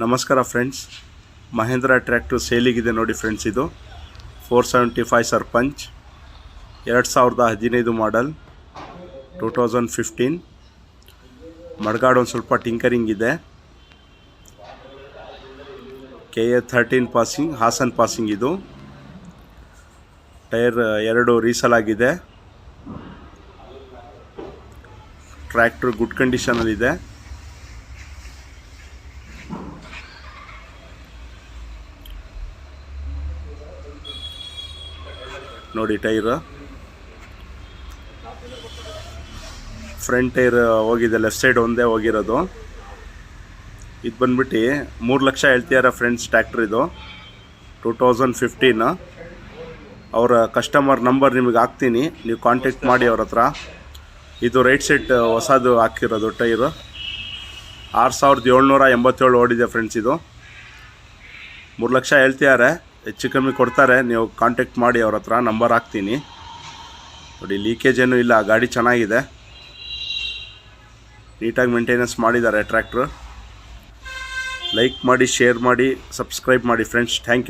ನಮಸ್ಕಾರ friends Mahendra tractor ಸೇಲಿಗಿದೆ ನೋಡಿ friends ಇದು. ಫೋರ್ ಸೆವೆಂಟಿ ಫೈವ್ ಸರ್ಪಂಚ್, ಎರಡು ಸಾವಿರದ ಹದಿನೈದು model two thousand fifteen mudguard ಒಂದು ಸ್ವಲ್ಪ ಟಿಂಕರಿಂಗ್ ಇದೆ. K A thirteen passing Hassan passing ಇದು. ಟೈರ್ ಎರಡು ರೀಸಲಾಗಿದೆ ಟ್ರ್ಯಾಕ್ಟರ್ ಗುಡ್ ಕಂಡೀಷನಲ್ಲಿದೆ ನೋಡಿ ಟೈರ್. ಫ್ರಂಟ್ ಟೈರ್ ಹೋಗಿದೆ, ಲೆಫ್ಟ್ ಸೈಡ್ ಒಂದೇ ಹೋಗಿರೋದು. ಇದು ಬಂದ್ಬಿಟ್ಟು ಮೂರು ಲಕ್ಷ ಹೇಳ್ತಿದ್ದಾರೆ ಫ್ರೆಂಡ್ಸ್ ಟ್ಯಾಕ್ಟ್ರ್ ಇದು. Two thousand fifteen. ಅವರ ಕಸ್ಟಮರ್ ನಂಬರ್ ನಿಮಗೆ ಹಾಕ್ತೀನಿ, ನೀವು ಕಾಂಟ್ಯಾಕ್ಟ್ ಮಾಡಿ ಅವ್ರ ಹತ್ರ. ಇದು ರೈಟ್ ಸೈಡ್ ಹೊಸದು ಹಾಕಿರೋದು ಟೈರ್. ಆರು ಸಾವಿರದ ಏಳ್ನೂರ ಎಂಬತ್ತೇಳು ಓಡಿದೆ ಫ್ರೆಂಡ್ಸ್ ಇದು. ಮೂರು ಲಕ್ಷ ಹೇಳ್ತಿದ್ದಾರೆ ಹೆಚ್ಚು ಕಮ್ಮಿ ಕೊಡ್ತಾರೆ, ನೀವು ಕಾಂಟ್ಯಾಕ್ಟ್ ಮಾಡಿ ಅವ್ರ ಹತ್ರ ನಂಬರ್ ಹಾಕ್ತೀನಿ. ನೋಡಿ ಲೀಕೇಜ್ ಏನೂ ಇಲ್ಲ, ಗಾಡಿ ಚೆನ್ನಾಗಿದೆ. ನೀಟಾಗಿ ಮೇಂಟೆನೆನ್ಸ್ ಮಾಡಿದ್ದಾರೆ ಟ್ರ್ಯಾಕ್ಟ್ರು. ಲೈಕ್ ಮಾಡಿ ಶೇರ್ ಮಾಡಿ ಸಬ್ಸ್ಕ್ರೈಬ್ ಮಾಡಿ ಫ್ರೆಂಡ್ಸ್ ಥ್ಯಾಂಕ್ ಯು